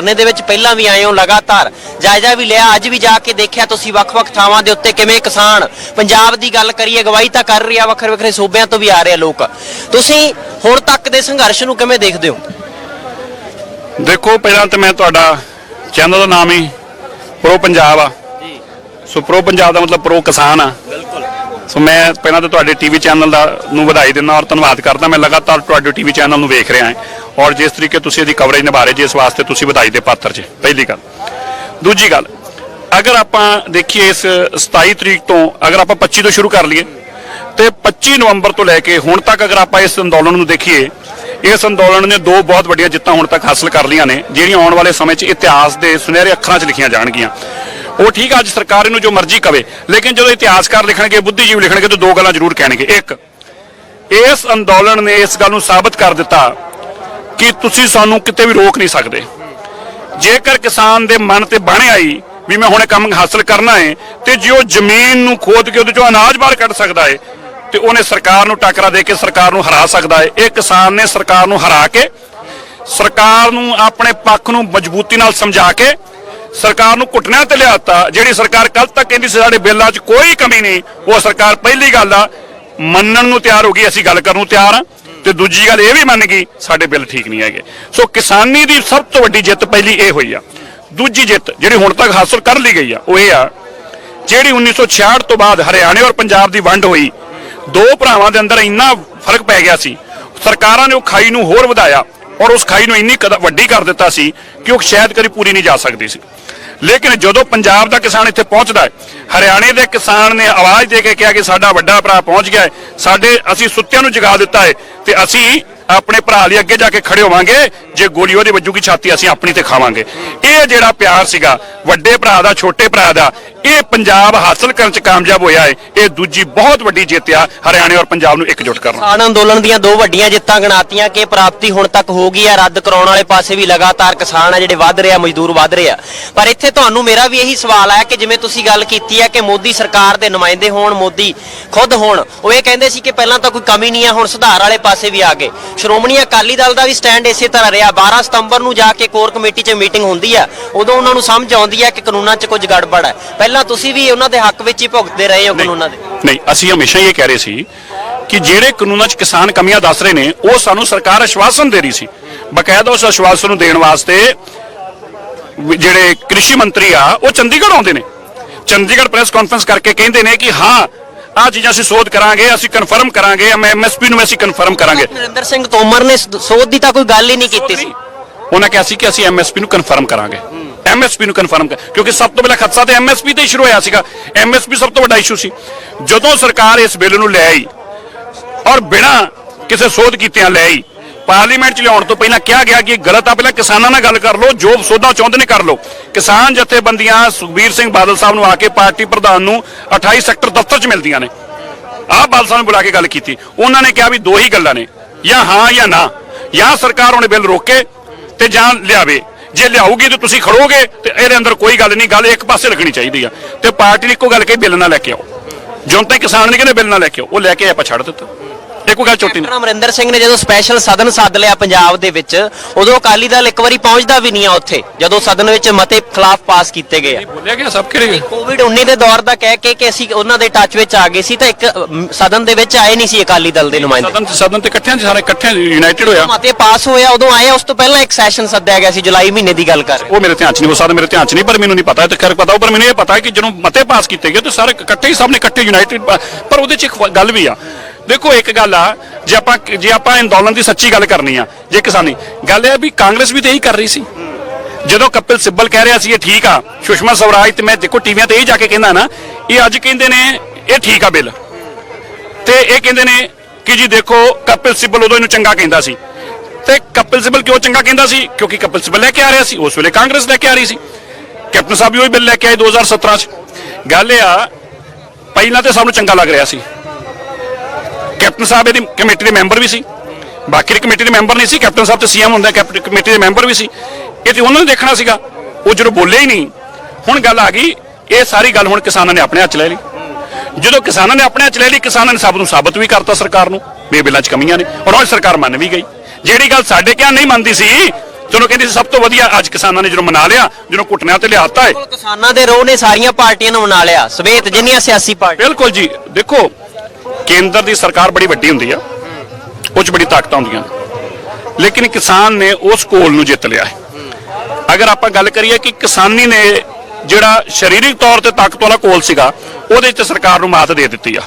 ਧਰਨੇ ਦੇ ਵਿੱਚ ਪਹਿਲਾਂ ਵੀ ਆਏ ਹੋ ਲਗਾਤਾਰ। ਜਾਇਜ਼ਾ ਵੀ ਲਿਆ ਅੱਜ ਵੀ ਜਾ ਕੇ ਦੇਖਿਆ ਤੁਸੀਂ ਵੱਖ-ਵੱਖ ਥਾਵਾਂ ਦੇ ਉੱਤੇ ਕਿਵੇਂ ਕਿਸਾਨ ਪੰਜਾਬ ਦੀ ਗੱਲ ਕਰੀਏ ਅਗਵਾਈ ਤਾਂ ਕਰ ਰਿਹਾ ਵੱਖਰੇ ਵੱਖਰੇ ਸੂਬਿਆਂ ਤੋਂ ਵੀ ਆ ਰਹੇ ਆ ਲੋਕ। ਤੁਸੀਂ ਹੁਣ ਤੱਕ ਦੇ ਸੰਘਰਸ਼ ਨੂੰ ਕਿਵੇਂ ਦੇਖਦੇ ਹੋ? ਦੇਖੋ ਪਹਿਲਾਂ ਤਾਂ ਮੈਂ ਤੁਹਾਡਾ ਚੈਨਲ ਦਾ ਨਾਮ ਹੀ ਪ੍ਰੋ ਪੰਜਾਬ ਆ। ਜੀ। ਸੋ ਪ੍ਰੋ ਪੰਜਾਬ ਦਾ ਮਤਲਬ ਪ੍ਰੋ ਕਿਸਾਨ ਆ। ਬਿਲਕੁਲ। ਸੋ ਮੈਂ ਪਹਿਲਾਂ ਤਾਂ ਤੁਹਾਡੇ ਟੀਵੀ ਚੈਨਲ ਦਾ ਨੂੰ ਵਧਾਈ ਦਿੰਦਾ ਔਰ ਧੰਨਵਾਦ ਕਰਦਾ। ਮੈਂ ਲਗਾਤਾਰ ਤੁਹਾਡੇ ਟੀਵੀ ਚੈਨਲ ਨੂੰ ਵੇਖ ਰਿਹਾ ਹਾਂ ਔਰ ਜਿਸ ਤਰੀਕੇ ਤੁਸੀਂ ਇਹਦੀ ਕਵਰੇਜ ਨਿਭਾ ਰਹੇ ਜੀ ਇਸ ਵਾਸਤੇ ਤੁਸੀਂ ਵਧਾਈ ਦੇ ਪਾਤਰ ਜੀ। ਪਹਿਲੀ ਗੱਲ। ਦੂਜੀ ਗੱਲ, ਅਗਰ ਆਪਾਂ ਦੇਖੀਏ ਇਸ 27 ਤਰੀਕ ਤੋਂ ਅਗਰ ਆਪਾਂ 25 ਤੋਂ ਸ਼ੁਰੂ ਕਰ ਲਈਏ, ਤੇ 25 ਨਵੰਬਰ ਤੋਂ ਲੈ ਕੇ ਹੁਣ ਤੱਕ ਅਗਰ ਆਪਾਂ ਇਸ ਅੰਦੋਲਨ ਨੂੰ ਦੇਖੀਏ, ਇਸ ਅੰਦੋਲਨ ਨੇ ਦੋ ਬਹੁਤ ਵੱਡੀਆਂ ਜਿੱਤਾਂ ਹੁਣ ਤੱਕ ਹਾਸਲ ਕਰ ਲਈਆਂ ਨੇ, ਜਿਹੜੀਆਂ ਆਉਣ ਵਾਲੇ ਸਮੇਂ 'ਚ ਇਤਿਹਾਸ ਦੇ ਸੁਨਹਿਰੇ ਅੱਖਰਾਂ 'ਚ ਲਿਖੀਆਂ ਜਾਣਗੀਆਂ। ਉਹ ਠੀਕ ਆ, ਅੱਜ ਸਰਕਾਰ ਇਹਨੂੰ ਜੋ ਮਰਜ਼ੀ ਕਵੇ ਲੇਕਿਨ ਜਦੋਂ ਇਤਿਹਾਸਕਾਰ ਲਿਖਣਗੇ ਬੁੱਧੀਜੀਵੀ ਲਿਖਣਗੇ ਤਾਂ ਦੋ ਗੱਲਾਂ ਜ਼ਰੂਰ ਕਹਿਣਗੇ। ਇੱਕ ਇਸ ਅੰਦੋਲਨ ਨੇ ਇਸ ਗੱਲ ਨੂੰ ਸਾਬਤ ਕਰ ਦਿੱਤਾ ਕਿ ਤੁਸੀਂ ਸਾਨੂੰ ਕਿਤੇ ਵੀ ਰੋਕ ਨਹੀਂ ਸਕਦੇ। ਜੇਕਰ ਕਿਸਾਨ ਦੇ ਮਨ ਤੇ ਬਣ ਆਈ ਵੀ ਮੈਂ ਹੁਣ ਇਹ ਕੰਮ ਹਾਸਲ ਕਰਨਾ ਹੈ ਤੇ ਜੇ ਉਹ ਜ਼ਮੀਨ ਨੂੰ ਖੋਦ ਕੇ ਉਹਦੇ ਚੋਂ ਅਨਾਜ ਬਾਹਰ ਕੱਢ ਸਕਦਾ ਹੈ ਤੇ ਉਹਨੇ ਸਰਕਾਰ ਨੂੰ ਟੱਕਰਾ ਦੇ ਕੇ ਸਰਕਾਰ ਨੂੰ ਹਰਾ ਸਕਦਾ ਹੈ ਇਹ ਕਿਸਾਨ ਨੇ ਸਰਕਾਰ ਨੂੰ ਹਰਾ ਕੇ ਸਰਕਾਰ ਨੂੰ ਆਪਣੇ ਪੱਖ ਨੂੰ ਮਜ਼ਬੂਤੀ ਨਾਲ ਸਮਝਾ ਕੇ ਸਰਕਾਰ ਨੂੰ ਘੁਟਨਿਆਂ ਤੇ ਲਿਆਤਾ, ਜਿਹੜੀ ਸਰਕਾਰ ਕੱਲ ਤੱਕ ਕਹਿੰਦੀ ਸੀ ਸਾਡੇ ਬਿੱਲਾਂ 'ਚ ਕੋਈ ਕਮੀ ਨਹੀਂ, ਉਹ ਸਰਕਾਰ ਪਹਿਲੀ ਗੱਲ ਆ, ਮੰਨਣ ਨੂੰ ਤਿਆਰ ਹੋ ਗਈ, ਅਸੀਂ ਗੱਲ ਕਰਨ ਨੂੰ ਤਿਆਰ ਆ। ਤੇ ਦੂਜੀ ਗੱਲ ਇਹ ਵੀ ਮੰਨ ਗਈ, ਸਾਡੇ ਬਿੱਲ ਠੀਕ ਨਹੀਂ ਹੈਗੇ। ਸੋ ਕਿਸਾਨੀ ਦੀ ਸਭ ਤੋਂ ਵੱਡੀ ਜਿੱਤ ਪਹਿਲੀ ਇਹ ਹੋਈ ਆ। ਦੂਜੀ ਜਿੱਤ, ਜਿਹੜੀ ਹੁਣ ਤੱਕ ਹਾਸਲ ਕਰ ਲਈ ਗਈ ਆ, ਉਹ ਇਹ ਆ, ਜਿਹੜੀ 1966 ਤੋਂ ਬਾਅਦ ਹਰਿਆਣੇ ਔਰ ਪੰਜਾਬ ਦੀ ਵੰਡ ਹੋਈ, ਦੋ ਭਰਾਵਾਂ ਦੇ ਅੰਦਰ ਇੰਨਾ ਫ਼ਰਕ ਪੈ ਗਿਆ ਸੀ। ਸਰਕਾਰਾਂ ਨੇ ਉਹ ਖਾਈ ਨੂੰ ਹੋਰ ਵਧਾਇਆ ਔਰ ਉਸ ਖਾਈ ਨੂੰ ਇੰਨੀ ਕਦ- ਵੱਡੀ ਕਰ ਦਿੱਤਾ ਸੀ ਕਿ ਉਹ ਸ਼ਾਇਦ ਕਦੀ ਪੂਰੀ ਨਹੀਂ ਜਾ ਸਕਦੀ ਸੀ। ਲੇਕਿਨ ਜਦੋਂ ਪੰਜਾਬ ਦਾ ਕਿਸਾਨ ਇੱਥੇ ਪਹੁੰਚਦਾ ਹੈ, ਹਰਿਆਣੇ ਦੇ ਕਿਸਾਨ ਨੇ ਆਵਾਜ਼ ਦੇ ਕੇ ਕਿਹਾ ਕਿ ਸਾਡਾ ਵੱਡਾ ਭਰਾ ਪਹੁੰਚ ਗਿਆ ਹੈ, ਸਾਡੇ ਅਸੀਂ ਸੁੱਤਿਆਂ ਨੂੰ ਜਗਾ ਦਿੱਤਾ ਹੈ ਤੇ ਅਸੀਂ ਆਪਣੇ ਭਰਾ ਲਈ ਅੱਗੇ ਜਾ ਕੇ ਖੜੇ ਹੋਵਾਂਗੇ, ਜੇ ਗੋਲੀ ਉਹਦੇ ਵੱਜੂਗੀ ਛਾਤੀ ਅਸੀਂ ਆਪਣੀ ਤੇ ਖਾਵਾਂਗੇ। ਇਹ ਜਿਹੜਾ ਪਿਆਰ ਸੀਗਾ, ਵੱਡੇ ਭਰਾ ਦਾ, ਛੋਟੇ ਭਰਾ ਦਾ ਇਹ ਪੰਜਾਬ ਹਾਸਲ ਕਰਨ ਚ ਕਾਮਯਾਬ ਹੋਇਆ ਹੈ। ਇਹ ਦੂਜੀ ਬਹੁਤ ਵੱਡੀ ਜਿੱਤ ਆ। ਹਰਿਆਣੇ ਔਰ ਪੰਜਾਬ ਨੂੰ ਇਕਜੁੱਟ ਕਰਨਾ। ਕਿਸਾਨ ਅੰਦੋਲਨ ਦੀਆਂ ਦੋ ਵੱਡੀਆਂ ਜਿੱਤਾਂ ਗਣਾਤੀਆਂ ਕਿ ਪ੍ਰਾਪਤੀ ਹੁਣ ਤੱਕ ਹੋ ਗਈ ਹੈ ਰੱਦ ਕਰਾਉਣ ਵਾਲੇ ਪਾਸੇ ਵੀ ਲਗਾਤਾਰ ਕਿਸਾਨ ਆ ਜਿਹੜੇ ਵੱਧ ਰਹੇ ਮਜ਼ਦੂਰ ਵੱਧ ਰਹੇ ਪਰ ਇੱਥੇ ਤੁਹਾਨੂੰ ਮੇਰਾ ਵੀ ਇਹੀ ਸਵਾਲ ਹੈ ਕਿ ਜਿਵੇਂ ਤੁਸੀਂ ਗੱਲ ਕੀਤੀ ਹੈ ਕਿ ਮੋਦੀ ਸਰਕਾਰ ਦੇ ਨੁਮਾਇੰਦੇ ਹੋਣ, ਮੋਦੀ ਖੁਦ ਹੋਣ, ਉਹ ਇਹ ਕਹਿੰਦੇ ਸੀ ਕਿ ਪਹਿਲਾਂ ਤਾਂ ਕੋਈ ਕਮੀ ਨਹੀਂ ਆ, ਹੁਣ ਸੁਧਾਰ ਵਾਲੇ ਪਾਸੇ ਵੀ ਆ ਗਏ। ਸ਼੍ਰੋਮਣੀ ਅਕਾਲੀ ਦਲ ਦਾ ਵੀ ਸਟੈਂਡ ਇਸੇ ਤਰ੍ਹਾਂ ਰਿਹਾ। 12 ਸਤੰਬਰ ਨੂੰ ਜਾ ਕੇ ਕੋਰ ਕਮੇਟੀ 'ਚ ਮੀਟਿੰਗ ਹੁੰਦੀ ਆ। ਉਦੋਂ ਉਹਨਾਂ ਨੂੰ ਸਮਝ ਆਉਂਦੀ ਹੈ ਕਿ ਕਾਨੂੰਨਾਂ 'ਚ ਕੁਝ ਗੜਬੜ ਹੈ ਪਹਿਲਾਂ ਤੁਸੀਂ ਵੀ ਉਹਨਾਂ ਦੇ ਹੱਕ ਵਿੱਚ ਹੀ ਭੁਗਤਦੇ ਰਹੇ ਹੋ ਕਾਨੂੰਨਾਂ ਦੇ। ਨਹੀਂ ਅਸੀਂ ਹਮੇਸ਼ਾ ਇਹ ਕਹਿ ਰਹੇ ਸੀ ਕਿ ਜਿਹੜੇ ਕਾਨੂੰਨਾਂ 'ਚ ਕਿਸਾਨ ਕਮੀਆਂ ਦੱਸ ਰਹੇ ਨੇ ਉਹ ਸਾਨੂੰ ਸਰਕਾਰ ਆਸ਼ਵਾਸਨ ਦੇ ਰਹੀ ਸੀ। ਬਕਾਇਦਾ ਉਸ ਆਸ਼ਵਾਸਨ ਨੂੰ ਦੇਣ ਵਾਸਤੇ ਜਿਹੜੇ ਕ੍ਰਿਸ਼ੀ ਮੰਤਰੀ ਆ ਉਹ ਚੰਡੀਗੜ੍ਹ ਆਉਂਦੇ ਨੇ। ਚੰਡੀਗੜ੍ਹ ਪ੍ਰੈਸ ਕਾਨਫਰੰਸ ਕਰਕੇ ਕਹਿੰਦੇ ਨੇ ਕਿ ਹਾਂ ਆਹ ਚੀਜ਼ਾਂ ਅਸੀਂ ਸੋਧ ਕਰਾਂਗੇ ਅਸੀਂ ਕਨਫਰਮ ਕਰਾਂਗੇ ਐਮਐਸਪੀ ਨੂੰ ਅਸੀਂ ਕਨਫਰਮ ਕਰਾਂਗੇ। ਨਰਿੰਦਰ ਸਿੰਘ ਤੋਮਰ ਨੇ ਸੋਧ ਦੀ ਤਾਂ ਕੋਈ ਗੱਲ ਹੀ ਨਹੀਂ ਕੀਤੀ ਸੀ। ਉਹਨਾਂ ਕਿਹਾ ਸੀ ਕਿ ਅਸੀਂ ਐਮਐਸਪੀ ਨੂੰ ਕਨਫਰਮ ਕਰਾਂਗੇ। ਐਮਐਸਪੀ ਨੂੰ ਕਨਫਰਮ ਕਿਉਂਕਿ ਸਭ ਤੋਂ ਪਹਿਲਾਂ ਖਦਸ਼ਾ ਤੇ ਐਮਐਸਪੀ ਤੇ ਸ਼ੁਰੂ ਹੋਇਆ ਸੀਗਾ। ਐਮਐਸਪੀ ਸਭ ਤੋਂ ਵੱਡਾ ਇਸ਼ੂ ਸੀ। ਜਦੋਂ ਸਰਕਾਰ ਇਸ ਬਿੱਲ ਨੂੰ ਲੈ ਆਈ ਔਰ ਬਿਨਾਂ ਕਿਸੇ ਸੋਧ ਕੀਤਿਆਂ ਲੈ ਆਈ ਪਾਰਲੀਮੈਂਟ ਚ ਲਿਆਉਣ ਤੋਂ ਪਹਿਲਾਂ ਕਿਹਾ ਗਿਆ ਕਿ ਇਹ ਗਲਤ ਆ, ਪਹਿਲਾਂ ਕਿਸਾਨਾਂ ਨਾਲ ਗੱਲ ਕਰ ਲਓ, ਜੋ ਸੋਧਾਂ ਚਾਹੁੰਦੇ ਨੇ ਕਰ ਲਓ। ਕਿਸਾਨ ਜਥੇਬੰਦੀਆਂ ਸੁਖਬੀਰ ਸਿੰਘ ਬਾਦਲ ਸਾਹਿਬ ਨੂੰ ਆ ਕੇ ਪਾਰਟੀ ਪ੍ਰਧਾਨ ਨੂੰ 28 ਸੈਕਟਰ ਦਫ਼ਤਰ ਚ ਮਿਲਦੀਆਂ ਨੇ। ਆਹ ਬਾਦਲ ਸਾਹਿਬ ਨੂੰ ਬੁਲਾ ਕੇ ਗੱਲ ਕੀਤੀ। ਉਹਨਾਂ ਨੇ ਕਿਹਾ ਵੀ ਦੋ ਹੀ ਗੱਲਾਂ ਨੇ, ਜਾਂ ਹਾਂ ਜਾਂ ਨਾ। ਜਾਂ ਸਰਕਾਰ ਉਹਨੇ ਬਿੱਲ ਰੋਕੇ ਤੇ ਜਾਂ ਲਿਆਵੇ। ਜੇ ਲਿਆਊਗੀ ਤੇ ਤੁਸੀਂ ਖੜੋਗੇ ਤੇ ਇਹਦੇ ਅੰਦਰ ਕੋਈ ਗੱਲ ਨਹੀਂ, ਗੱਲ ਇੱਕ ਪਾਸੇ ਲੱਗਣੀ ਚਾਹੀਦੀ ਆ। ਤੇ ਪਾਰਟੀ ਨੇ ਇੱਕੋ ਗੱਲ ਕਹੀ, ਬਿੱਲ ਨਾ ਲੈ ਕੇ ਆਓ। ਜਦੋਂ ਤੱਕ ਕਿਸਾਨ ਨੇ ਕਹਿੰਦੇ ਬਿੱਲ ਨਾ ਲੈ ਕੇ ਆਓ। ਉਹ ਲੈ ਕੇ ਆਪਾਂ ਛੱਡ ਦਿੱਤਾ। ਕੋਈ ਗੱਲ ਛੋਟੀ ਨਹੀਂ ਕੈਪਟਨ ਅਮਰਿੰਦਰ ਸਿੰਘ ਨੇ ਜਦੋਂ ਸਪੈਸ਼ਲ ਸਦਨ ਸੱਦ ਲਿਆ ਪੰਜਾਬ ਦੇ ਵਿੱਚ ਉਦੋਂ ਅਕਾਲੀ ਦਲ ਇੱਕ ਵਾਰੀ ਪਹੁੰਚਦਾ ਵੀ ਨਹੀਂ ਆ ਉੱਥੇ ਜਦੋਂ ਸਦਨ ਵਿੱਚ ਮਤੇ ਖਿਲਾਫ ਪਾਸ ਕੀਤੇ ਗਏ ਆ। ਬੋਲਿਆ ਗਿਆ ਸਭ ਕਿਹੜੇ ਕੋਵਿਡ 19 ਦੇ ਦੌਰ ਦਾ ਕਹਿ ਕੇ ਕਿ ਅਸੀਂ ਉਹਨਾਂ ਦੇ ਟੱਚ ਵਿੱਚ ਆ ਗਏ ਸੀ ਤਾਂ ਇੱਕ ਅਮ, ਸਦਨ ਦੇ ਵਿੱਚ ਆਏ ਨਹੀਂ ਸੀ ਅਕਾਲੀ ਦਲ ਦੇ ਨੁਮਾਇੰਦੇ। ਸਦਨ ਸਦਨ ਤੇ ਇਕੱਠਿਆਂ ਸਾਰੇ ਇਕੱਠਿਆਂ ਯੂਨਾਈਟਿਡ ਹੋਇਆ। ਮਤੇ ਪਾਸ ਹੋਇਆ ਉਦੋਂ ਆਏ ਉਸ ਤੋਂ ਪਹਿਲਾਂ ਇੱਕ ਸੈਸ਼ਨ ਸੱਦਿਆ ਗਿਆ ਸੀ ਜੁਲਾਈ ਮਹੀਨੇ ਦੀ ਗੱਲ ਕਰ ਰਹੇ ਉਹ ਮੇਰੇ ਧਿਆਨ 'ਚ ਨਹੀਂ ਉਹ ਸਾਰਾ ਮੇਰੇ ਧਿਆਨ 'ਚ ਨਹੀਂ ਪਰ ਮੈਨੂੰ ਨਹੀਂ ਪਤਾ ਤੇ ਖੈਰ ਪਤਾ ਉਹ ਪਰ ਮੈਨੂੰ ਇਹ ਪਤਾ ਹੈ ਕਿ ਜਦੋਂ ਮਤੇ ਪਾਸ ਕੀਤੇ ਗਏ ਤੇ ਸਾਰੇ ਇਕੱਠੇ ਹੀ ਸਭ ਨੇ ਇਕੱਠੇ ਯੂਨਾਈਟਿਡ ਪਰ ਉਹਦੇ 'ਚ ਇੱਕ ਗੱਲ ਵੀ ਆ ਦੇਖੋ, ਇੱਕ ਗੱਲ ਆ, ਜੇ ਆਪਾਂ ਜੇ ਆਪਾਂ ਅੰਦੋਲਨ ਦੀ ਸੱਚੀ ਗੱਲ ਕਰਨੀ ਆ, ਜੇ ਕਿਸਾਨੀ, ਗੱਲ ਇਹ ਆ ਵੀ ਕਾਂਗਰਸ ਵੀ ਤੇ ਇਹੀ ਕਰ ਰਹੀ ਸੀ। ਜਦੋਂ ਕਪਿਲ ਸਿੱਬਲ ਕਹਿ ਰਿਹਾ ਸੀ, ਇਹ ਠੀਕ ਆ, ਸੁਸ਼ਮਾ ਸਵਰਾਜ ਤੇ ਮੈਂ ਦੇਖੋ, ਟੀਵੀਆਂ ਤੇ ਇਹ ਜਾ ਕੇ ਕਹਿੰਦਾ ਨਾ, ਇਹ ਅੱਜ ਕਹਿੰਦੇ ਨੇ, ਇਹ ਠੀਕ ਆ ਬਿੱਲ। ਤੇ ਇਹ ਕਹਿੰਦੇ ਨੇ ਕਿ ਜੀ ਦੇਖੋ, ਕਪਿਲ ਸਿੱਬਲ ਉਦੋਂ ਇਹਨੂੰ ਚੰਗਾ ਕਹਿੰਦਾ ਸੀ। ਤੇ ਕਪਿਲ ਸਿੱਬਲ ਕਿਉਂ ਚੰਗਾ ਕਹਿੰਦਾ ਸੀ? ਕਿਉਂਕਿ ਕਪਿਲ ਸਿੱਬਲ ਲੈ ਕੇ ਆ ਰਿਹਾ ਸੀ, ਉਸ ਵੇਲੇ ਕਾਂਗਰਸ ਲੈ ਕੇ ਆ ਰਹੀ ਸੀ। ਕੈਪਟਨ ਸਾਹਿਬ ਵੀ ਉਹੀ ਬਿੱਲ ਲੈ ਕੇ ਆਏ 2017 ਚ। ਗੱਲ ਇਹ ਆ, ਪਹਿਲਾਂ ਤੇ ਸਭ ਨੂੰ ਚੰਗਾ ਲੱਗ ਰਿਹਾ ਸੀ। ਕੈਪਟਨ ਸਾਹਿਬ ਇਹਦੀ ਕਮੇਟੀ ਦੇ ਮੈਂਬਰ ਵੀ ਸੀ। ਬਾਕੀ ਦੀ ਕਮੇਟੀ ਦੇ ਮੈਂਬਰ ਨਹੀਂ ਸੀ ਕੈਪਟਨ ਸਾਹਿਬ ਤੇ ਸੀਐਮ ਹੁੰਦਾ ਕੈਪਟਨ ਕਮੇਟੀ ਦੇ ਮੈਂਬਰ ਵੀ ਸੀ। ਇਹ ਤੇ ਉਹਨਾਂ ਨੇ ਦੇਖਣਾ ਸੀਗਾ ਉਹ ਜਦੋਂ ਬੋਲੇ ਹੀ ਨਹੀਂ ਹੁਣ ਗੱਲ ਆ ਗਈ ਇਹ ਸਾਰੀ ਗੱਲ ਹੁਣ ਕਿਸਾਨਾਂ ਨੇ ਆਪਣੇ ਹੱਥ 'ਚ ਲੈ ਲਈ। ਜਦੋਂ ਕਿਸਾਨਾਂ ਨੇ ਆਪਣੇ ਹੱਥ 'ਚ ਲੈ ਲਈ ਕਿਸਾਨਾਂ ਨੇ ਸਭ ਨੂੰ ਸਾਬਤ ਵੀ ਕਰਤਾ ਸਰਕਾਰ ਨੂੰ ਵੀ ਬਿੱਲਾਂ 'ਚ ਕਮੀਆਂ ਨੇ ਔਰ ਉਹ ਸਰਕਾਰ ਮੰਨ ਵੀ ਗਈ। ਜਿਹੜੀ ਗੱਲ ਸਾਡੇ ਕਿਹਾ ਨਹੀਂ ਮੰਨਦੀ ਸੀ ਚਲੋ ਕਹਿੰਦੀ ਸੀ ਸਭ ਤੋਂ ਵਧੀਆ ਅੱਜ ਕਿਸਾਨਾਂ ਨੇ ਜਦੋਂ ਮਨਾ ਲਿਆ ਜਦੋਂ ਘੁੱਟਨਿਆਂ ਤੇ ਲਿਆਤਾ ਹੈ ਕਿਸਾਨਾਂ ਦੇ ਰੋਹ ਨੇ ਸਾਰੀਆਂ ਪਾਰਟੀਆਂ ਨੂੰ ਮਨਾ ਲਿਆ ਸਮੇਤ ਜਿੰਨੀਆਂ ਸਿਆਸੀ ਪਾਰਟੀਆਂ। ਬਿਲਕੁਲ ਜੀ ਦੇਖੋ ਕੇਂਦਰ ਦੀ ਸਰਕਾਰ ਬੜੀ ਵੱਡੀ ਹੁੰਦੀ ਆ। ਉਹ 'ਚ ਬੜੀ ਤਾਕਤਾਂ ਹੁੰਦੀਆਂ ਲੇਕਿਨ ਕਿਸਾਨ ਨੇ ਉਸ ਕੋਲ ਨੂੰ ਜਿੱਤ ਲਿਆ ਹੈ। ਅਗਰ ਆਪਾਂ ਗੱਲ ਕਰੀਏ ਕਿ ਕਿਸਾਨੀ ਨੇ ਜਿਹੜਾ ਸਰੀਰਕ ਤੌਰ ਤੇ ਤਾਕਤ ਵਾਲਾ ਕੋਲ ਸੀਗਾ, ਉਹਦੇ 'ਚ ਸਰਕਾਰ ਨੂੰ ਮਾਤ ਦੇ ਦਿੱਤੀ ਆ।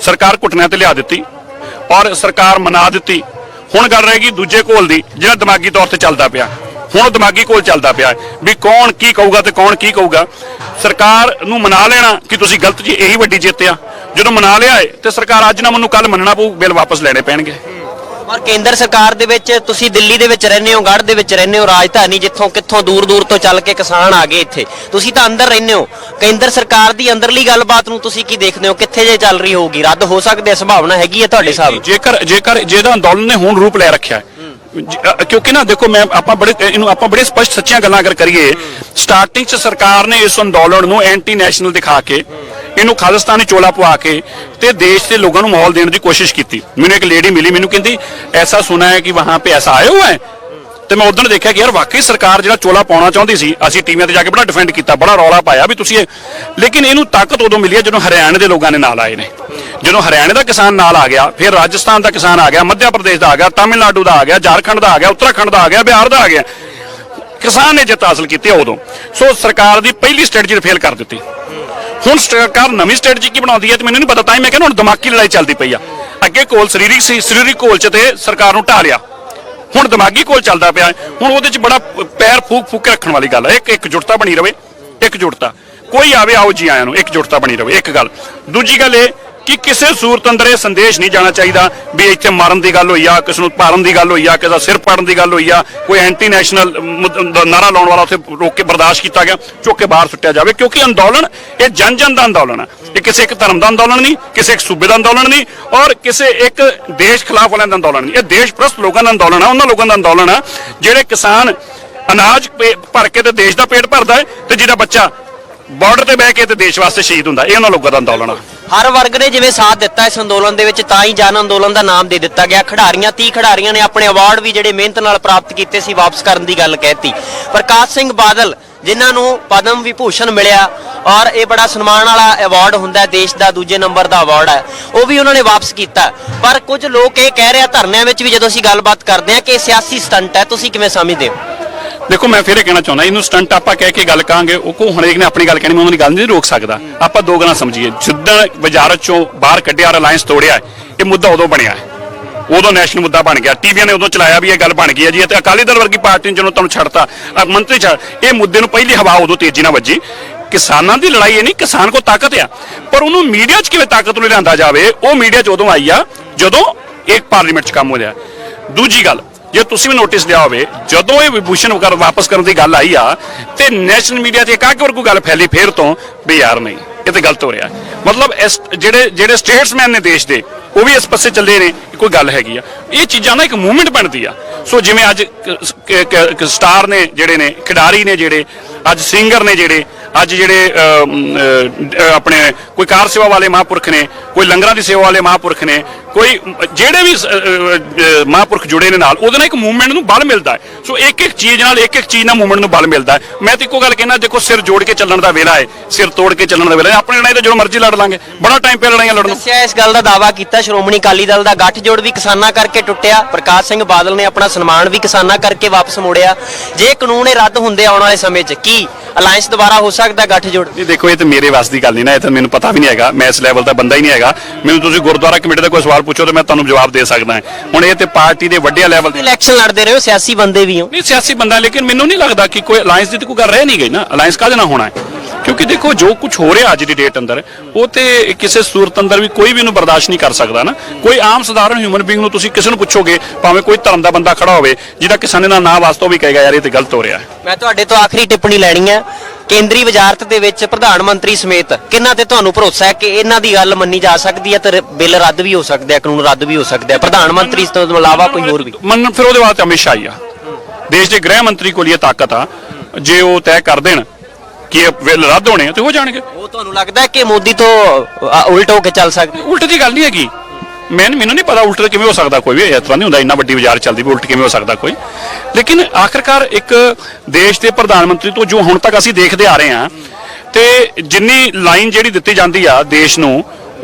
ਸਰਕਾਰ ਘੁੱਟਣਿਆਂ ਤੇ ਲਿਆ ਦਿੱਤੀ ਔਰ ਸਰਕਾਰ ਮਨਾ ਦਿੱਤੀ। ਹੁਣ ਗੱਲ ਰਹੇਗੀ ਦੂਜੇ ਕੋਲ ਦੀ, ਜਿਹੜਾ ਦਿਮਾਗੀ ਤੌਰ ਤੇ ਚੱਲਦਾ ਪਿਆ। ਹੁਣ ਦਿਮਾਗੀ ਕੋਲ ਚੱਲਦਾ ਪਿਆ ਵੀ ਕੌਣ ਕੀ ਕਹੂਗਾ ਤੇ ਕੌਣ ਕੀ ਕਹੂਗਾ। ਸਰਕਾਰ ਨੂੰ ਮਨਾ ਲੈਣਾ ਕਿ ਤੁਸੀਂ ਗਲਤ ਜੀ, ਇਹੀ ਵੱਡੀ ਜਿੱਤ ਆ। ਜਦੋਂ ਮਨਾ ਲਿਆ ਹੈ ਤੇ ਸਰਕਾਰ ਅੱਜ ਨਾ ਮੈਨੂੰ ਕੱਲ ਮੰਨਣਾ ਪਊ ਬਿੱਲ ਵਾਪਸ ਲੈਣੇ ਪੈਣਗੇ। ਔਰ ਕੇਂਦਰ ਸਰਕਾਰ ਦੇ ਵਿੱਚ ਤੁਸੀਂ ਦਿੱਲੀ ਦੇ ਵਿੱਚ ਰਹਿੰਦੇ ਹੋ ਗੜ੍ਹ ਦੇ ਵਿੱਚ ਰਹਿੰਦੇ ਹੋ ਰਾਜਧਾਨੀ ਜਿੱਥੋਂ ਕਿੱਥੋਂ ਦੂਰ ਦੂਰ ਤੋਂ ਚੱਲ ਕੇ ਕਿਸਾਨ ਆ ਗਏ ਇੱਥੇ ਤੁਸੀਂ ਤਾਂ ਅੰਦਰ ਰਹਿੰਦੇ ਹੋ। ਕੇਂਦਰ ਸਰਕਾਰ ਦੀ ਅੰਦਰਲੀ ਗੱਲਬਾਤ ਨੂੰ ਤੁਸੀਂ ਕੀ ਦੇਖਦੇ ਹੋ? ਕਿੱਥੇ ਜੇ ਚੱਲ ਰਹੀ ਹੋਊਗੀ? ਰੱਦ ਹੋ ਸਕਦੀ ਹੈ ਸੰਭਾਵਨਾ ਹੈਗੀ ਹੈ ਤੁਹਾਡੇ ਹਿਸਾਬ ਨਾਲ? ਜੇਕਰ ਜੇਕਰ ਜਿਹਦਾ ਅੰਦੋਲਨ ਨੇ ਹੁਣ ਰੂਪ ਲੈ ਰੱਖਿਆ ਹੈ ਜ- ਅ, ਕਿਉਂਕਿ ਨਾ ਦੇਖੋ ਮੈਂ ਆਪਾਂ ਬੜੇ ਇਹਨੂੰ ਆਪਾਂ ਬੜੇ ਸਪਸ਼ਟ ਸੱਚੀਆਂ ਗੱਲਾਂ ਅਗਰ ਕਰੀਏ ਸਟਾਰਟਿੰਗ 'ਚ ਸਰਕਾਰ ਨੇ ਇਸ ਅੰਦੋਲਨ ਨੂੰ ਐਂਟੀ ਨੈਸ਼ਨਲ ਦਿਖਾ ਕੇ ਇਹਨੂੰ ਖਾਲਿਸਤਾਨੀ ਚੋਲਾ ਪਵਾ ਕੇ ਤੇ ਦੇਸ਼ ਦੇ ਲੋਕਾਂ ਨੂੰ ਮਾਹੌਲ ਦੇਣ ਦੀ ਕੋਸ਼ਿਸ਼ ਕੀਤੀ। ਮੈਨੂੰ ਇੱਕ ਲੇਡੀ ਮਿਲੀ, ਮੈਨੂੰ ਕਹਿੰਦੀ, ਐਸਾ ਸੁਣਾ ਹੈ ਕਿ ਵਹਾਂ ਪੇ ਐਸਾ ਆਏ ਹੋਏ ਹੈ? ਤੇ ਮੈਂ ਉਦੋਂ ਦੇਖਿਆ ਕਿ ਯਾਰ ਵਾਕਈ ਸਰਕਾਰ ਜਿਹੜਾ ਚੋਲਾ ਪਾਉਣਾ ਚਾਹੁੰਦੀ ਸੀ, ਅਸੀਂ ਟੀਵੀਆਂ ਤੇ ਜਾ ਕੇ ਬੜਾ ਡਿਫੈਂਡ ਕੀਤਾ, ਬੜਾ ਰੌਲਾ ਪਾਇਆ ਵੀ ਤੁਸੀਂ ਇਹ ਲੇਕਿਨ ਇਹਨੂੰ ਤਾਕਤ ਉਦੋਂ ਮਿਲੀ ਹੈ ਜਦੋਂ ਹਰਿਆਣੇ ਦੇ ਲੋਕਾਂ ਨੇ ਨਾਲ ਆਏ ਨੇ। ਜਦੋਂ ਹਰਿਆਣੇ ਦਾ ਕਿਸਾਨ ਨਾਲ ਆ ਗਿਆ, ਫਿਰ ਰਾਜਸਥਾਨ ਦਾ ਕਿਸਾਨ ਆ ਗਿਆ, ਮੱਧ ਪ੍ਰਦੇਸ਼ ਦਾ ਆ ਗਿਆ, ਤਾਮਿਲਨਾਡੂ ਦਾ ਆ ਗਿਆ, ਝਾਰਖੰਡ ਦਾ ਆ ਗਿਆ, ਉੱਤਰਾਖੰਡ ਦਾ ਆ ਗਿਆ, ਬਿਹਾਰ ਦਾ ਆ ਗਿਆ। ਕਿਸਾਨ ਨੇ ਜਿੱਤ ਹਾਸਲ ਕੀਤੀ ਉਦੋਂ। ਸੋ ਸਰਕਾਰ ਦੀ ਪਹਿਲੀ ਸਟ੍ਰੈਟਜੀ ਫੇਲ ਕਰ ਦਿੱਤੀ। ਹੁਣ ਸਰਕਾਰ ਨਵੀਂ ਸਟ੍ਰੈਟਜੀ ਕੀ ਬਣਾਉਂਦੀ ਹੈ ਤੇ ਮੈਨੂੰ ਨਹੀਂ ਪਤਾ, ਤਾਂ ਹੀ ਮੈਂ ਕਹਿੰਦਾ ਹੁਣ ਦਿਮਾਗੀ ਲੜਾਈ ਚੱਲਦੀ ਪਈ ਆ। ਅੱਗੇ ਕੋਲ ਸਰੀਰਕ ਸੀ ਸਰੀਰਕ ਕੋਲ ਚ ਤੇ ਸਰਕਾਰ ਨੂੰ ਢਾਲਿਆ ਹੁਣ ਦਿਮਾਗੀ ਕੋਲ ਚੱਲਦਾ ਪਿਆ। ਹੁਣ ਉਹਦੇ ਚ ਬੜਾ ਪੈਰ ਫੂਕ ਫੂਕ ਕੇ ਰੱਖਣ ਵਾਲੀ ਗੱਲ ਹੈ ਇੱਕ ਇੱਕ ਜੁਟਤਾ ਬਣੀ ਰਵੇ, ਇੱਕ ਜੁਟਤਾ ਕੋਈ ਆਵੇ ਆਓ ਜੀ ਆਇਆਂ ਨੂੰ, ਇੱਕ ਜੁਟਤਾ ਬਣੀ ਰਵੇ, ਇੱਕ ਗੱਲ। ਦੂਜੀ ਗੱਲ ਇਹ ਕਿ ਕਿਸੇ ਸੂਰਤ ਅੰਦਰ ਇਹ ਸੰਦੇਸ਼ ਨਹੀਂ ਜਾਣਾ ਚਾਹੀਦਾ ਵੀ ਇੱਥੇ ਮਾਰਨ ਦੀ ਗੱਲ ਹੋਈ ਆ, ਕਿਸ ਨੂੰ ਪਾਰਨ ਦੀ ਗੱਲ ਹੋਈ ਆ ਕਿਸੇ ਦਾ ਸਿਰ ਪਾੜਨ ਦੀ ਗੱਲ ਹੋਈ ਆ। ਕੋਈ ਐਂਟੀ ਨੈਸ਼ਨਲ ਨਾਰਾ ਲਾਉਣ ਵਾਲਾ ਉੱਥੇ ਰੋਕ ਕੇ ਬਰਦਾਸ਼ਤ ਕੀਤਾ ਗਿਆ, ਚੁੱਕ ਕੇ ਬਾਹਰ ਸੁੱਟਿਆ ਜਾਵੇ, ਕਿਉਂਕਿ ਅੰਦੋਲਨ ਇਹ ਜਨ ਜਨ ਦਾ ਅੰਦੋਲਨ ਹੈ ਇਹ ਕਿਸੇ ਇੱਕ ਧਰਮ ਦਾ ਅੰਦੋਲਨ ਨਹੀਂ, ਕਿਸੇ ਇੱਕ ਸੂਬੇ ਦਾ ਅੰਦੋਲਨ ਨਹੀਂ ਔਰ ਕਿਸੇ ਇੱਕ ਦੇਸ਼ ਖਿਲਾਫ ਵਾਲਿਆਂ ਦਾ ਅੰਦੋਲਨ ਨਹੀਂ। ਇਹ ਦੇਸ਼ ਪ੍ਰਸਤ ਲੋਕਾਂ ਦਾ ਅੰਦੋਲਨ ਆ, ਉਹਨਾਂ ਲੋਕਾਂ ਦਾ ਅੰਦੋਲਨ ਆ, ਜਿਹੜੇ ਕਿਸਾਨ ਅਨਾਜ ਪੇ- ਭਰ ਕੇ ਤੇ ਦੇਸ਼ ਦਾ ਪੇਟ ਭਰਦਾ ਹੈ ਤੇ ਜਿਹਦਾ ਬੱਚਾ ਬਾਰਡਰ ਤੇ ਬਹਿ ਕੇ ਤੇ ਦੇਸ਼ ਵਾਸਤੇ ਸ਼ਹੀਦ ਹੁੰਦਾ, ਇਹ ਉਹਨਾਂ ਲੋਕਾਂ ਦਾ ਅੰਦੋਲਨ ਹੈ ਹਰ ਵਰਗ ਨੇ ਜਿਵੇਂ ਸਾਥ ਦਿੱਤਾ ਇਸ ਅੰਦੋਲਨ ਦੇ ਵਿੱਚ, ਤਾਂ ਹੀ ਜਨ ਅੰਦੋਲਨ ਦਾ ਨਾਮ ਦੇ ਦਿੱਤਾ ਗਿਆ। ਖਿਡਾਰੀਆਂ 30 ਖਿਡਾਰੀਆਂ ਨੇ ਆਪਣੇ ਅਵਾਰਡ ਵੀ ਜਿਹੜੇ ਮਿਹਨਤ ਨਾਲ ਪ੍ਰਾਪਤ ਕੀਤੇ ਸੀ, ਵਾਪਸ ਕਰਨ ਦੀ ਗੱਲ ਕਹਿਤੀ। ਪ੍ਰਕਾਸ਼ ਸਿੰਘ ਬਾਦਲ, ਜਿਨ੍ਹਾਂ ਨੂੰ ਪਦਮ ਵਿਭੂਸ਼ਣ ਮਿਲਿਆ ਔਰ ਇਹ ਬੜਾ ਸਨਮਾਨ ਵਾਲਾ ਅਵਾਰਡ ਹੁੰਦਾ ਦੇਸ਼ ਦਾ ਦੂਜੇ ਨੰਬਰ ਦਾ ਅਵਾਰਡ ਹੈ, ਉਹ ਵੀ ਉਹਨਾਂ ਨੇ ਵਾਪਸ ਕੀਤਾ। ਪਰ ਕੁਝ ਲੋਕ ਇਹ ਕਹਿ ਰਿਹਾ ਧਰਨਿਆਂ ਵਿੱਚ ਵੀ ਜਦੋਂ ਅਸੀਂ ਗੱਲਬਾਤ ਕਰਦੇ ਹਾਂ ਕਿ ਸਿਆਸੀ ਸਟੰਟ ਹੈ, ਤੁਸੀਂ ਕਿਵੇਂ ਸਮਝਦੇ ਹੋ? ਦੇਖੋ, ਮੈਂ ਫਿਰ ਇਹ ਕਹਿਣਾ ਚਾਹੁੰਦਾ, ਇਹਨੂੰ ਸਟੰਟ ਆਪਾਂ ਕਹਿ ਕੇ ਗੱਲ ਕਹਾਂਗੇ ਉਹ ਕੋ ਹਰੇਕ ਨੇ ਆਪਣੀ ਗੱਲ ਕਹਿਣੀ, ਮੈਂ ਉਹਨਾਂ ਦੀ ਗੱਲ ਨਹੀਂ ਰੋਕ ਸਕਦਾ। ਆਪਾਂ ਦੋ ਗੱਲਾਂ ਸਮਝੀਏ। ਜਿੱਦਣ ਵਜ਼ਾਰਤ ਚੋਂ ਬਾਹਰ ਕੱਢਿਆ ਔਰ ਰਿਲਾਇੰਸ ਤੋੜਿਆ, ਇਹ ਮੁੱਦਾ ਉਦੋਂ ਬਣਿਆ। ਉਦੋਂ ਨੈਸ਼ਨਲ ਮੁੱਦਾ ਬਣ ਗਿਆ। ਟੀਵੀਆਂ ਨੇ ਉਦੋਂ ਚਲਾਇਆ ਵੀ ਇਹ ਗੱਲ ਬਣ ਗਈ ਹੈ ਜੀ। ਤੇ ਅਕਾਲੀ ਦਲ ਵਰਗੀ ਪਾਰਟੀ ਨੇ ਜਦੋਂ ਤੁਹਾਨੂੰ ਛੱਡਤਾ ਮੰਤਰੀ ਛੱਡ ਇਹ ਮੁੱਦੇ ਨੂੰ ਪਹਿਲੀ ਹਵਾ ਉਦੋਂ ਤੇਜ਼ੀ ਨਾਲ ਵੱਜੀ। ਕਿਸਾਨਾਂ ਦੀ ਲੜਾਈ ਇਹ ਨਹੀਂ, ਕਿਸਾਨ ਕੋ ਤਾਕਤ ਆ। ਪਰ ਉਹਨੂੰ ਮੀਡੀਆ 'ਚ ਕਿਵੇਂ ਤਾਕਤ ਨੂੰ ਲਿਆਂਦਾ ਜਾਵੇ, ਉਹ ਮੀਡੀਆ 'ਚ ਉਦੋਂ ਆਈ ਆ, ਜਦੋਂ ਇੱਕ ਪਾਰਲੀਮੈਂਟ 'ਚ ਕੰਮ ਹੋ ਰਿਹਾ। ਦੂਜੀ ਗੱਲ ਜੇ ਤੁਸੀਂ ਵੀ ਨੋਟਿਸ ਲਿਆ ਹੋਵੇ, ਜਦੋਂ ਇਹ ਵਿਭੂਸ਼ਣ ਕਰ ਵਾਪਸ ਕਰਨ ਦੀ ਗੱਲ ਆਈ ਆ, ਤੇ ਨੈਸ਼ਨਲ ਮੀਡੀਆ ਤੇ ਕਾਹ ਕੋਈ ਗੱਲ ਫੈਲੀ ਫੇਰ ਤੋਂ ਵੀ ਯਾਰ ਨਹੀਂ, ਇਹ ਤੇ ਗਲਤ ਹੋ ਰਿਹਾ। ਮਤਲਬ ਇਸ ਜਿਹੜੇ ਜਿਹੜੇ ਸਟੇਟਸਮੈਨ ਨੇ ਦੇਸ਼ ਦੇ, ਉਹ ਵੀ ਇਸ ਪਾਸੇ ਚੱਲੇ ਨੇ, ਕੋਈ ਗੱਲ ਹੈਗੀ ਆ। ਇਹ ਚੀਜ਼ਾਂ ਨਾ ਇੱਕ ਮੂਵਮੈਂਟ ਬਣਦੀ ਆ। ਸੋ ਜਿਵੇਂ ਅੱਜ ਸਟਾਰ ਨੇ ਜਿਹੜੇ ਨੇ, ਖਿਡਾਰੀ ਨੇ ਜਿਹੜੇ, ਅੱਜ ਸਿੰਗਰ ਨੇ ਜਿਹੜੇ ਅੱਜ ਜਿਹੜੇ ਆਪਣੇ ਕੋਈ ਕਾਰ ਸੇਵਾ ਵਾਲੇ ਮਹਾਂਪੁਰਖ ਨੇ, ਕੋਈ ਲੰਗਰਾਂ ਦੀ ਸੇਵਾ ਵਾਲੇ ਮਹਾਂਪੁਰਖ ਨੇ, ਕੋਈ ਜਿਹੜੇ ਵੀ ਸ- ਜੁੜੇ ਨੇ ਨਾਲ, ਉਹਦੇ ਨਾਲ ਇੱਕ ਮੂਵਮੈਂਟ ਨੂੰ ਬਲ ਮਿਲਦਾ ਹੈ। ਸੋ ਇੱਕ ਇੱਕ ਚੀਜ਼ ਨਾਲ, ਇੱਕ ਇੱਕ ਚੀਜ਼ ਨਾਲ ਮੂਵਮੈਂਟ ਨੂੰ ਬਲ ਮਿਲਦਾ ਹੈ। ਮੈਂ ਤਾਂ ਇੱਕੋ ਗੱਲ ਕਹਿਣਾ ਦੇਖੋ ਸਿਰ ਜੋੜ ਕੇ ਚੱਲਣ ਦਾ ਵੇਲਾ ਹੈ, ਸਿਰ ਤੋੜ ਕੇ ਚੱਲਣ ਦਾ ਵੇਲਾ ਹੈ। ਆਪਣੇ ਲੜਾਈ ਤਾਂ ਜਦੋਂ ਮਰਜ਼ੀ ਲੜ ਲਾਂਗੇ, ਬੜਾ ਟਾਈਮ ਪਿਆ ਲੜਾਈਆਂ ਲੜਨ ਨੂੰ। ਦੱਸਿਆ ਇਸ ਗੱਲ ਦਾ ਦਾਵਾ ਕੀਤਾ ਸ਼੍ਰੋਮਣੀ ਅਕਾਲੀ ਦਲ ਦਾ, ਗੱਠਜੋੜ ਵੀ ਕਿਸਾਨਾਂ ਕਰਕੇ ਟੁੱਟਿਆ, ਪ੍ਰਕਾਸ਼ ਸਿੰਘ ਬਾਦਲ ਨੇ ਆਪਣਾ ਸਨਮਾਨ ਵੀ ਕਿਸਾਨਾਂ ਕਰਕੇ ਵਾਪਸ ਮੋੜਿਆ। ਜੇ ਕਾਨੂੰਨ ਇਹ ਰੱਦ ਹੁੰਦੇ ਆਉਣ ਵਾਲੇ ਸਮੇਂ 'ਚ, ਕੀ ਅਲਾਈਅੰਸ ਦੁਬਾਰਾ ਹੋ ਸਕਦਾ ਗੱਠਜੋੜ? ਨਹੀਂ ਦੇਖੋ ਇਹ ਤਾਂ ਮੇਰੇ ਵੱਸ ਦੀ ਗੱਲ ਨਹੀਂ ਨਾ ਇਹ ਤਾਂ ਮੈਨੂੰ ਪਤਾ ਵੀ ਨਹੀਂ ਹੈਗਾ ਮੈਂ ਇਸ ਲੈਵਲ ਦਾ ਬੰਦਾ ਹੀ ਨਹੀਂ ਹੈਗਾ। ਮੈਨੂੰ ਤੁਸੀਂ ਗੁਰਦੁਆਰਾ ਕਮੇਟੀ ਦਾ ਕੋਈ ਸਵਾਲ ਪੁੱਛੋ ਤਾਂ ਮੈਂ ਤੁਹਾਨੂੰ ਜਵਾਬ ਦੇ ਸਕਦਾ ਹਾਂ। ਹੁਣ ਇਹ ਤੇ ਪਾਰਟੀ ਦੇ ਵੱਡੇ ਲੈਵਲ ਤੇ ਇਲੈਕਸ਼ਨ ਲੜਦੇ ਰਹੇ ਹੋ ਸਿਆਸੀ ਬੰਦੇ ਵੀ ਹੋ। ਨਹੀਂ ਸਿਆਸੀ ਬੰਦਾ ਲੇਕਿਨ ਮੈਨੂੰ ਨਹੀਂ ਲੱਗਦਾ ਕਿ ਕੋਈ ਅਲਾਈਅੰਸ ਦੀ ਤਾਂ ਕੋਈ ਗੱਲ ਰਹਿ ਨਹੀਂ ਗਈ ਨਾ। ਅਲਾਈਅੰਸ ਕਾਹਦੇ ਨਾਲ ਹੋਣਾ ਹੈ? ਕਿਉਂਕਿ ਦੇਖੋ ਜੋ ਕੁਝ ਹੋ ਰਿਹਾ ਅੱਜ ਦੀ ਡੇਟ ਅੰਦਰ ਉਹ ਤੇ ਕਿਸੇ ਸੂਰਤ ਅੰਦਰ ਵੀ ਕੋਈ ਵੀ ਇਹਨੂੰ ਬਰਦਾਸ਼ਤ ਨਹੀਂ ਕਰ ਸਕਦਾ ਨਾ। ਕੋਈ ਆਮ ਸਧਾਰਨ ਹਿਊਮਨ ਬੀਇੰਗ ਨੂੰ ਤੁਸੀਂ ਕਿਸੇ ਨੂੰ ਪੁੱਛੋਗੇ ਭਾਵੇਂ ਕੋਈ ਧਰਮ ਦਾ ਬੰਦਾ ਖੜਾ ਹੋਵੇ ਜਿਹਦਾ ਕਿਸਾਨੇ ਨਾਲ ਨਾ ਵਾਸਤਾ ਵੀ ਕਹੇਗਾ ਯਾਰ ਇਹ ਤੇ ਗਲਤ ਹੋ ਰਿਹਾ ਹੈ। ਮੈਂ ਤੁਹਾਡੇ ਤੋਂ ਆਖਰੀ ਟਿੱਪਣੀ ਲੈਣੀ ਹੈ। ਕੇਂਦਰੀ ਵਜ਼ਾਰਤ ਦੇ ਵਿੱਚ ਪ੍ਰਧਾਨ ਮੰਤਰੀ ਸਮੇਤ ਕਿੰਨਾ ਤੇ ਤੁਹਾਨੂੰ ਭਰੋਸਾ ਹੈ ਕਿ ਇਹਨਾਂ ਦੀ ਗੱਲ ਮੰਨੀ ਜਾ ਸਕਦੀ ਹੈ ਤੇ ਬਿੱਲ ਰੱਦ ਵੀ ਹੋ ਸਕਦਾ ਹੈ ਕਾਨੂੰਨ ਰੱਦ ਵੀ ਹੋ ਸਕਦਾ ਹੈ? ਪ੍ਰਧਾਨ ਮੰਤਰੀ ਤੋਂ ਇਲਾਵਾ ਕੋਈ ਹੋਰ ਵੀ? ਮੰਨ ਫਿਰ ਉਹਦੇ ਬਾਅਦ ਅਮਿਤ ਸ਼ਾਹ ਹੀ ਆ। ਦੇਸ਼ ਦੇ ਗ੍ਰਹਿ ਮੰਤਰੀ ਕੋਲ ਇਹ ਤਾਕਤ ਆ। ਜੇ ਉਹ ਤੈਅ ਕਰ ਦੇਣ ਕਿ ਰੱਦ ਹੋਣੇ ਆ? ਤੇ ਹੋ ਜਾਣਗੇ। ਉਹ ਤੁਹਾਨੂੰ ਲੱਗਦਾ ਹੈ ਕਿ ਮੋਦੀ ਤੋਂ ਅ, ਉਲਟ ਹੋ ਕੇ ਚੱਲ ਸਕਦਾ? ਉਲਟ ਦੀ ਗੱਲ ਨਹੀਂ ਹੈਗੀ। ਮੈਨੂੰ ਮੈਨੂੰ ਨਹੀਂ ਪਤਾ ਉਲਟ ਕਿਵੇਂ ਹੋ ਸਕਦਾ ਕੋਈ ਵੀ ਇਸ ਤਰ੍ਹਾਂ ਨਹੀਂ ਹੁੰਦਾ ਇੰਨਾ ਵੱਡੀ ਬਾਜ਼ਾਰ ਚੱਲਦੀ ਵੀ ਉਲਟ ਕਿਵੇਂ ਹੋ ਸਕਦਾ ਕੋਈ। ਲੇਕਿਨ ਆਖਰਕਾਰ ਇੱਕ ਦੇਸ਼ ਦੇ ਪ੍ਰਧਾਨ ਮੰਤਰੀ ਤੋਂ ਜੋ ਹੁਣ ਤੱਕ ਅਸੀਂ ਦੇਖਦੇ ਆ ਰਹੇ ਹਾਂ ਤੇ ਜਿੰਨੀ ਲਾਈਨ ਜਿਹੜੀ ਦਿੱਤੀ ਜਾਂਦੀ ਆ ਦੇਸ਼ ਨੂੰ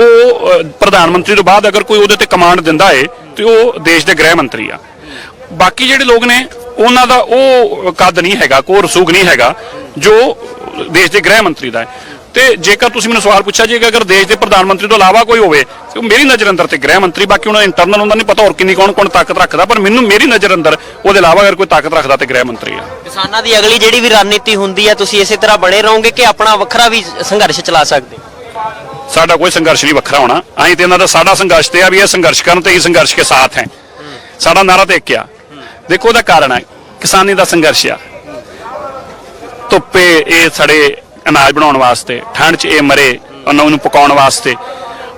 ਉਹ ਅ, ਪ੍ਰਧਾਨ ਮੰਤਰੀ ਤੋਂ ਬਾਅਦ ਅਗਰ ਕੋਈ ਉਹਦੇ ਤੇ ਕਮਾਂਡ ਦਿੰਦਾ ਏ ਤੇ ਉਹ ਦੇਸ਼ ਦੇ ਗ੍ਰਹਿ ਮੰਤਰੀ ਆ। ਬਾਕੀ ਜਿਹੜੇ ਲੋਕ ਨੇ ਉਹਨਾਂ ਦਾ ਉਹ ਕੱਦ ਨਹੀਂ ਹੈਗਾ ਕੋਈ ਰਸੂਖ ਨਹੀਂ ਹੈਗਾ ਜੋ ਦੇਸ਼ ਦੇ ਗ੍ਰਹਿ ਮੰਤਰੀ ਦਾ ਹੈ। ਤੇ ਜੇਕਰ ਤੁਸੀਂ ਮੈਨੂੰ ਸਵਾਲ ਪੁੱਛਿਆ ਜੀ ਕਿ ਅਗਰ ਦੇਸ਼ ਦੇ ਪ੍ਰਧਾਨ ਮੰਤਰੀ ਤੋਂ ਇਲਾਵਾ ਕੋਈ ਹੋਵੇ ਤੇ ਮੇਰੀ ਨਜ਼ਰ ਅੰਦਰ ਤੇ ਗ੍ਰਹਿ ਮੰਤਰੀ ਬਾਕੀ ਉਹਨਾਂ ਇੰਟਰਨਲ ਹੁੰਦਾ ਨਹੀਂ ਪਤਾ ਹੋਰ ਕਿੰਨੀ ਕੌਣ ਕੌਣ ਤਾਕਤ ਰੱਖਦਾ ਪਰ ਮੈਨੂੰ ਮੇਰੀ ਨਜ਼ਰ ਅੰਦਰ ਉਹਦੇ ਇਲਾਵਾ ਅਗਰ ਕੋਈ ਤਾਕਤ ਰੱਖਦਾ ਤੇ ਗ੍ਰਹਿ ਮੰਤਰੀ ਆ। ਕਿਸਾਨਾਂ ਦੀ ਅਗਲੀ ਜਿਹੜੀ ਵੀ ਰਣਨੀਤੀ ਹੁੰਦੀ ਹੈ ਤੁਸੀਂ ਇਸੇ ਤਰ੍ਹਾਂ ਬਣੇ ਰਹੋਗੇ ਕਿ ਆਪਣਾ ਵੱਖਰਾ ਵੀ ਸੰਘਰਸ਼ ਚਲਾ ਸਕਦੇ? ਸਾਡਾ ਕੋਈ ਸੰਘਰਸ਼ ਨਹੀਂ ਵੱਖਰਾ ਹੋਣਾ। ਅਸੀਂ ਤੇ ਇਹਨਾਂ ਦਾ ਸਾਡਾ ਸੰਘਰਸ਼ ਤੇ ਆ ਵੀ ਇਹ ਸੰਘਰਸ਼ ਕਰਨ ਤੇ ਹੀ ਸੰਘਰਸ਼ ਕੇ ਸਾਥ ਹੈ। ਸਾਡਾ ਨਾਰਾ ਤੇ ਇੱਕ ਆ। ਦੇਖੋ ਉਹਦਾ ਕਾਰਨ ਹੈ ਕਿਸਾਨੀ ਦਾ ਸੰਘਰਸ਼ ਆ। ਧੁੱਪੇ ਇਹ ਸੜੇ ਅਨਾਜ ਬਣਾਉਣ ਵਾਸਤੇ, ਠੰਡ 'ਚ ਇਹ ਮਰੇ, ਉਹਨਾਂ ਨੂੰ ਪਕਾਉਣ ਵਾਸਤੇ।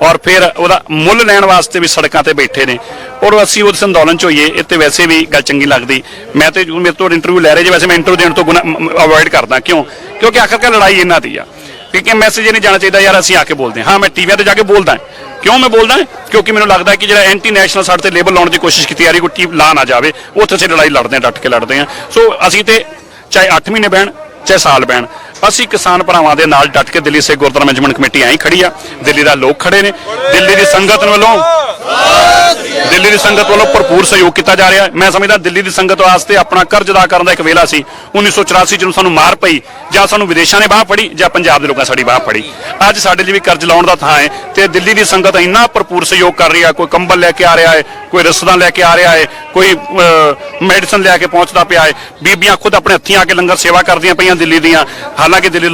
ਔਰ ਫਿਰ ਉਹਦਾ ਮੁੱਲ ਲੈਣ ਵਾਸਤੇ ਵੀ ਸੜਕਾਂ ਤੇ ਬੈਠੇ ਨੇ। ਔਰ ਅਸੀਂ ਉਸ ਅੰਦੋਲਨ 'ਚ ਹੋਈਏ, ਇਹ ਤੇ ਵੈਸੇ ਵੀ ਗੱਲ ਚੰਗੀ ਲੱਗਦੀ। ਮੈਂ ਤੇ ਮੇਰੇ ਤੋਂ ਇੰਟਰਵਿਊ ਲੈ ਰਹੇ ਜੇ, ਵੈਸੇ ਮੈਂ ਇੰਟਰਵਿਊ ਦੇਣ ਤੋਂ ਅਵੋਇਡ ਕਰਦਾ। ਕਿਉਂ? ਕਿਉਂਕਿ ਆਖਰਕਾਰ ਲੜਾਈ ਇਹਨਾਂ ਦੀ ਆ। ਕਿਉਂਕਿ ਮੈਸੇਜ ਇਹ ਨਹੀਂ ਜਾਣਾ ਚਾਹੀਦਾ, ਯਾਰ ਅਸੀਂ ਆ ਕੇ ਬੋਲਦੇ ਹਾਂ। ਹਾਂ, ਮੈਂ ਟੀਵੀਆਂ ਤੇ ਜਾ ਕੇ ਬੋਲਦਾ ਕਿਉਂ ਮੈਂ ਬੋਲਦਾ ਕਿਉਂਕਿ ਮੈਨੂੰ ਲੱਗਦਾ ਕਿ ਜਿਹੜਾ ਐਂਟੀ ਨੈਸ਼ਨਲ ਸਾਡੇ ਤੇ ਲੇਬਲ ਲਾਉਣ ਦੀ ਕੋਸ਼ਿਸ਼ ਕੀਤੀ ਜਾ ਰਹੀ ਕੋਈ ਟੀਮ ਲਾ ਨਾ ਜਾਵੇ, ਉੱਥੇ ਅਸੀਂ ਲੜਾਈ ਲੜਦੇ ਹਾਂ, ਡਟ ਕੇ ਲੜਦੇ ਹਾਂ। ਸੋ ਅਸੀਂ ਤੇ ਚਾਹੇ 8 ਮਹੀਨੇ ਬਹਿਣ ਚਾਹੇ ਸਾਲ ਪੈਣ ਅਸੀਂ ਕਿਸਾਨ ਭਰਾਵਾਂ ਦੇ ਨਾਲ ਡਟ ਕੇ ਦਿੱਲੀ ਸੇ ਗੁਰਦੁਆਰਾ ਮੈਨੇਜਮੈਂਟ ਕਮੇਟੀ ਐਂ ਖੜੀ ਆ। ਦਿੱਲੀ ਦਾ ਲੋਕ ਖੜੇ ਨੇ। ਦਿੱਲੀ ਦੀ ਸੰਗਤ ਵੱਲੋਂ ਦਿੱਲੀ ਦੀ ਸੰਗਤ ਵੱਲੋਂ ਭਰਪੂਰ ਸਹਿਯੋਗ ਕੀਤਾ ਜਾ ਰਿਹਾ ਹੈ। ਮੈਂ ਸਮਝਦਾ ਦਿੱਲੀ ਦੀ ਸੰਗਤ ਵਾਸਤੇ ਆਪਣਾ ਕਰਜ਼ ਅਦਾ ਕਰਨ ਦਾ ਇੱਕ ਵੇਲਾ ਸੀ। 1984 ਜਦੋਂ ਸਾਨੂੰ ਮਾਰ ਪਈ ਜਾਂ ਸਾਨੂੰ ਵਿਦੇਸ਼ਾਂ ਨੇ ਬਾਹ ਫੜੀ ਜਾਂ ਪੰਜਾਬ ਦੇ ਲੋਕਾਂ ਸਾਡੀ ਬਾਹ ਫੜੀ। ਅੱਜ ਸਾਡੇ ਲਈ ਵੀ ਕਰਜ਼ ਲਾਉਣ ਦਾ ਥਾਂ ਹੈ ਤੇ ਦਿੱਲੀ ਦੀ ਸੰਗਤ ਇੰਨਾ ਭਰਪੂਰ ਸਹਿਯੋਗ ਕਰ ਰਹੀ ਹੈ, ਕੋਈ ਕੰਬਲ ਲੈ ਕੇ ਆ ਰਿਹਾ ਹੈ, ਕੋਈ ਰਸਦਾਂ ਲੈ ਕੇ ਆ ਰਿਹਾ ਹੈ, ਕੋਈ ਮੈਡੀਸਨ ਲੈ ਕੇ ਪਹੁੰਚਦਾ ਪਿਆ ਹੈ। ਬੀਬੀਆਂ ਖੁਦ ਆਪਣੇ ਹੱਥੀਂ ਆ ਕੇ ਲੰਗਰ ਸੇਵਾ ਕਰਦੀਆਂ ਪਈਆਂ ਦਿੱਲੀ ਦੀਆਂ। ਹਾਲਾਂਕਿ ਦਿੱਲੀ